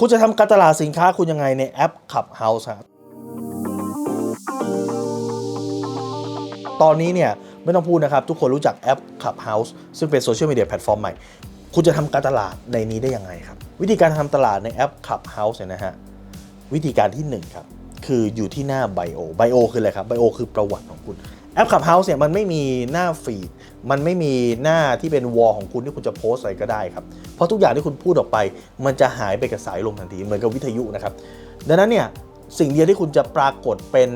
คุณจะทำการตลาดสินค้าคุณยังไงในแอป Clubhouse ครับตอนนี้เนี่ยไม่ต้องพูดนะครับ ทุกคนรู้จักแอป Clubhouse ซึ่งเป็นโซเชียลมีเดียแพลตฟอร์มใหม่ คุณจะทำการตลาดในนี้ได้ยังไงครับ วิธีการทำตลาดในแอป Clubhouse เนี่ยนะฮะวิธีการที่ 1 ครับ คืออยู่ที่หน้าไบโอไบโอคืออะไรครับไบโอคือประวัติของคุณ แอป Clubhouse เนี่ยมันไม่มีหน้าฟีด มันไม่มีหน้าที่เป็นวอลของคุณที่คุณจะโพสอะไรก็ได้ครับ เพราะทุกอย่างที่คุณพูดออกไป มันจะหายไปกับสายลมทันทีเหมือนกับวิทยุนะครับ ดังนั้นเนี่ยสิ่งเดียวที่คุณจะปรากฏเป็น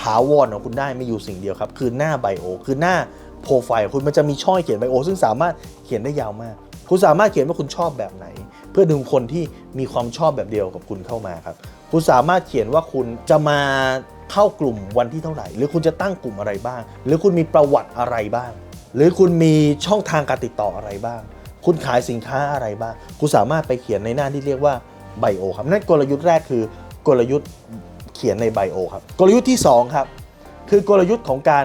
ถาวรของคุณได้ไม่อยู่สิ่งเดียวครับ คือหน้าไบโอคือหน้าโปรไฟล์ของคุณมันจะมีช่องเขียนไบโอซึ่งสามารถเขียนได้ยาวมาก คุณสามารถเขียนว่าคุณชอบแบบไหน เพื่อดึงคนที่มีความชอบแบบเดียวกับคุณเข้ามาครับ คุณสามารถเขียนว่าคุณจะมา เข้ากลุ่มวันที่เท่าไหร่ หรือคุณจะตั้งกลุ่มอะไรบ้าง หรือคุณมีประวัติอะไรบ้าง หรือคุณมีช่องทางการติดต่ออะไรบ้าง คุณขายสินค้าอะไรบ้าง คุณสามารถไปเขียนในหน้าที่เรียกว่าไบโอครับนั่นกลยุทธ์แรกคือกลยุทธ์เขียนในไบโอครับ กลยุทธ์ที่สองครับ คือกลยุทธ์ของการ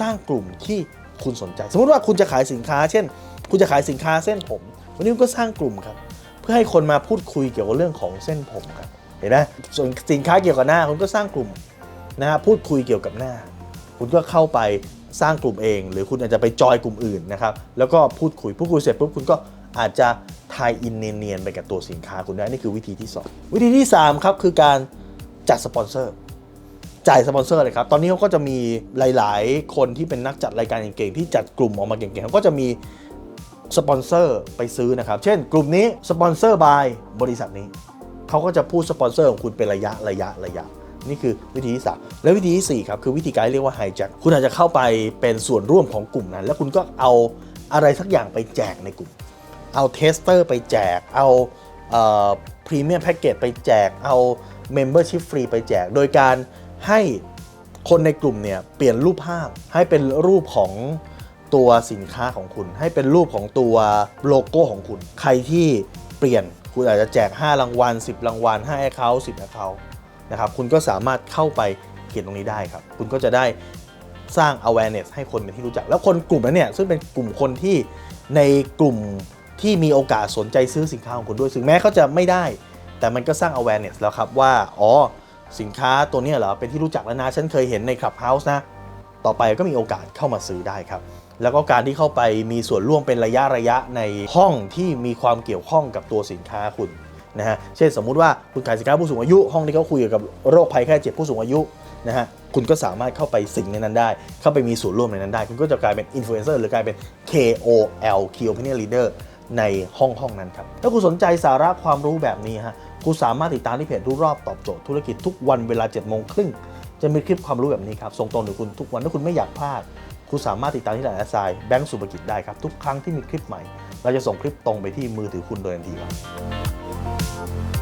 สร้างกลุ่มที่คุณสนใจ สมมติว่าคุณจะขายสินค้า เช่น คุณจะขายสินค้าเส้นผม วันนี้คุณก็สร้างกลุ่มครับ เพื่อให้คนมาพูดคุยเกี่ยวกับเรื่องของเส้นผมครับ เห็นไหมส่วนสินค้าเกี่ยวกับหน้าคุณก็สร้างกลุ่ม นะฮะพูดคุยเกี่ยวกับหน้า คุณก็เข้าไปสร้างกลุ่มเอง หรือคุณอาจจะไปจอยกลุ่มอื่นนะครับแล้วก็พูดคุยพูดคุยเสร็จปุ๊บคุณก็อาจจะทายอินเนียนๆไปกับตัวสินค้าคุณได้นี่คือวิธีที่ 2 วิธีที่ 3 ครับ คือการจัดสปอนเซอร์จ่ายสปอนเซอร์เลยครับ ตอนนี้เขาก็จะมีหลาย ๆ คนที่เป็นนักจัดรายการเก่งๆ ที่จัดกลุ่มออกมาเก่งๆเขาก็จะมีสปอนเซอร์ไปซื้อนะครับ เช่น กลุ่มนี้สปอนเซอร์บายบริษัทนี้ เขาก็จะพูดสปอนเซอร์ของคุณเป็นระยะระยะระยะ นี่คือวิธีที่ 3 และวิธีที่ 4 ครับ คือวิธีการเรียกว่าไฮแจ็คคุณอาจจะเข้าไปเป็นส่วนร่วมของกลุ่มนั้น แล้วคุณก็เอาอะไรสักอย่างไปแจกในกลุ่ม เอาเทสเตอร์ไปแจก เอาพรีเมียมแพ็กเกจไปแจก เอาเมมเบอร์ชิพฟรีไปแจก โดยการให้คนในกลุ่มเนี่ยเปลี่ยนรูปภาพให้เป็นรูปของตัวสินค้าของคุณ ให้เป็นรูปของตัวโลโก้ของคุณ ใครที่เปลี่ยนคุณอาจจะแจก 5 รางวัล 10 รางวัล5 account 10 account นะครับ คุณก็สามารถเข้าไปเขียนตรงนี้ได้ครับ คุณก็จะได้สร้าง awareness ให้คนเป็นที่รู้จัก แล้วคนกลุ่มนั้นเนี่ยซึ่งเป็นกลุ่มคนที่ในกลุ่มที่มีโอกาสสนใจซื้อสินค้าของคุณด้วยถึงแม้เขาจะไม่ได้ แต่มันก็สร้าง awareness แล้วครับว่าอ๋อสินค้าตัวนี้เหรอเป็นที่รู้จักแล้วนะฉันเคยเห็นใน Clubhouse นะต่อไปก็มีโอกาสเข้ามาซื้อได้ครับแล้วก็การที่เข้าไปมีส่วนร่วมเป็นระยะระยะในห้องที่มีความเกี่ยวข้องกับตัวสินค้าคุณ นะฮะเช่นสมมุติว่าคุณขายสินค้าผู้สูงอายุ ห้องที่เขาคุยเกี่ยวกับโรคภัยแค่เจ็บผู้สูงอายุนะฮะคุณก็สามารถเข้าไปสิงในนั้นได้ เข้าไปมีส่วนร่วมในนั้นได้ คุณก็จะกลายเป็นอินฟลูเอนเซอร์หรือกลายเป็น KOL Key Opinion Leader ในห้องห้องนั้นครับ ถ้าคุณสนใจสาระความรู้แบบนี้ฮะคุณสามารถติดตามที่เพจรู้รอบตอบโจทย์ธุรกิจทุกวันเวลา7จ็ดโมงครึ่งจะมีคลิปความรู้แบบนี้ครับส่งตรงถึงคุณทุกวันถ้าคุณไม่อยากพลาด คุณสามารถติดตามที่ไลน์แอสไซแบงก์สุภกิจได้ครับทุกครั้งที่มีคลิปใหม่ เราจะส่งคลิปตรงไปที่มือถือคุณโดยทันทีครับ Bye.